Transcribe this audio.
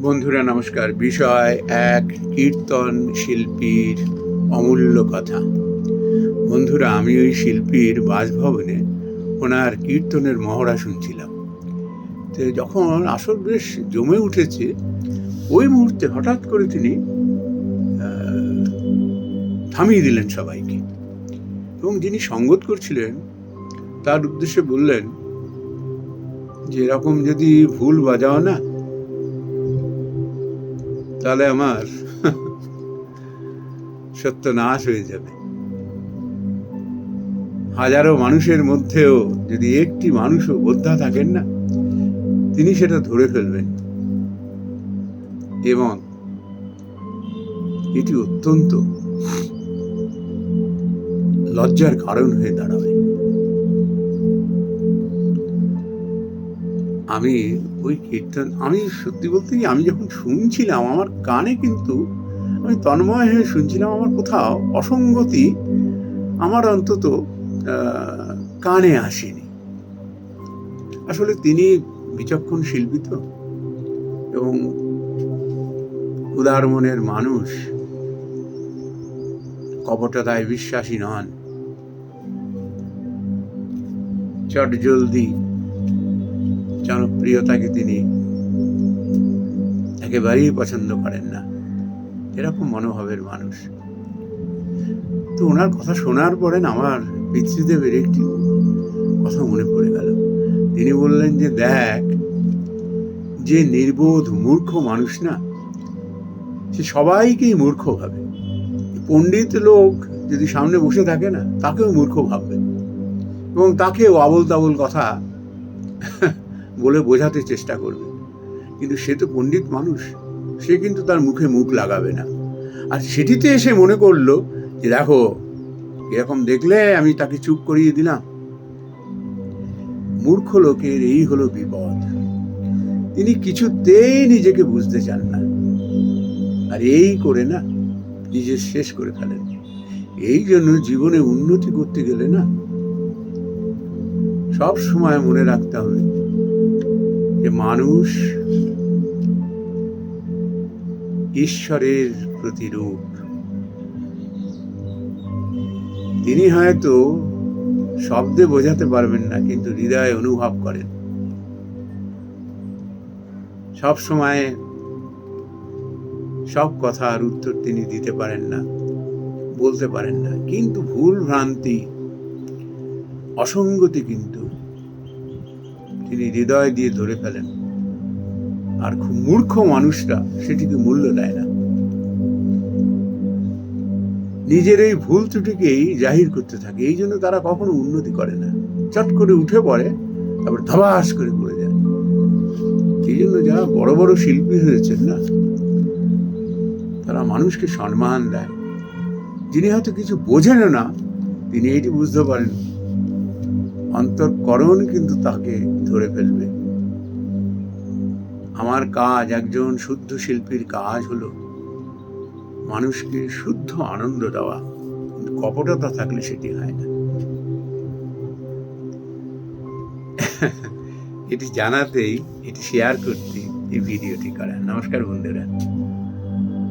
বন্ধুরা, নমস্কার। বিষয় এক কীর্তন শিল্পীর অমূল্য কথা। বন্ধুরা, আমি ওই শিল্পীর বাসভবনে ওনার কীর্তনের মহড়া শুনছিলাম। তো যখন আসর বেশ জমে উঠেছে, ওই মুহূর্তে হঠাৎ করে তিনি থামিয়ে দিলেন সবাইকে। এবং যিনি সঙ্গত করছিলেন, তার উদ্দেশ্যে বললেন যে, এরকম যদি ভুল বাজাও না তাহলে আমার সত্যনাশ হয়ে যাবে। হাজারো মানুষের মধ্যেও যদি একটি মানুষও বোদ্ধা থাকেন না, তিনি সেটা ধরে ফেলবেন। এবং এটি অত্যন্ত লজ্জার কারণ হয়ে দাঁড়াবে। আমি ওই কীর্তন, আমি সত্যি বলতে আমি যখন শুনছিলাম, আমার কানে কিন্তু আমি তন্ময় হয়ে শুনছিলাম আমার কোথাও অসঙ্গতি আমার অন্তত কানে আসেনি। আসলে তিনি বিচক্ষণ শিল্পী তো এবং উদার মনের মানুষ, কপটতায় বিশ্বাসী নন। চট জলদি জনপ্রিয়তাকে তিনি একেবারেই পছন্দ করেন না। এরকম মনোভাবের মানুষ। তো ওনার কথা শোনার পরে আমার পিতৃদেবের একটি কথা মনে পড়ে গেল। তিনি বললেন যে, দেখ, যে নির্বোধ, মূর্খ মানুষ না, সে সবাইকেই মূর্খ ভাবে। পণ্ডিত লোক যদি সামনে বসে থাকে না, তাকেও মূর্খ ভাববে। এবং তাকেও আবল তাবল কথা বলে বোঝাতে চেষ্টা করবে। কিন্তু সে তো পণ্ডিত মানুষ, সে কিন্তু তার মুখে মুখ লাগাবে না। আর সেটিতে এসে মনে করল যে দেখো, এরকম দেখলে আমি তাকে চুপ করিয়ে দিলাম। মূর্খ লোকের এই হলো বিপদ। তিনি কিছুতেই নিজেকে বুঝতে চান না। আর এই করে না, নিজে শেষ করে ফেলেন। এই জন্য জীবনে উন্নতি করতে গেলে না, সব সময় মনে রাখতে হবে যে মানুষ ঈশ্বরের প্রতিরূপ। তিনি হয়তো শব্দে বোঝাতে পারবেন না, কিন্তু হৃদয়ে অনুভব করেন। সব সময় সব কথার উত্তর তিনি দিতে পারেন না, বলতে পারেন না। কিন্তু ভুল ভ্রান্তি, অসঙ্গতি কিন্তু তিনি হৃদয় দিয়ে ধরে ফেলেন। আর খুব মূর্খ মানুষরা সেটিকে মূল্য দেয় না। নিজের এই ভুল ত্রুটিকেই জাহির করতে থাকে। এই জন্য তারা কখনো উন্নতি করে না। চট করে উঠে পড়ে, তারপর ধবাস করে পড়ে যায়। এই জন্য যারা বড় বড় শিল্পী হয়েছেন না, তারা মানুষকে সম্মান দেয়। যিনি হয়তো কিছু বোঝেন না, তিনি এটি বুঝতে পারেন। অন্তর্করণ কিন্তু তাকে ধরে ফেলবে। আমার কাজ একজন শুদ্ধ শিল্পীর কাজ হলো মানুষকে শুদ্ধ আনন্দ দেওয়া। কপটতা থাকলে সেটি হয় না। এটি জানাতেই, এটি শেয়ার করতে এই ভিডিওটি করা নমস্কার বন্ধুরা।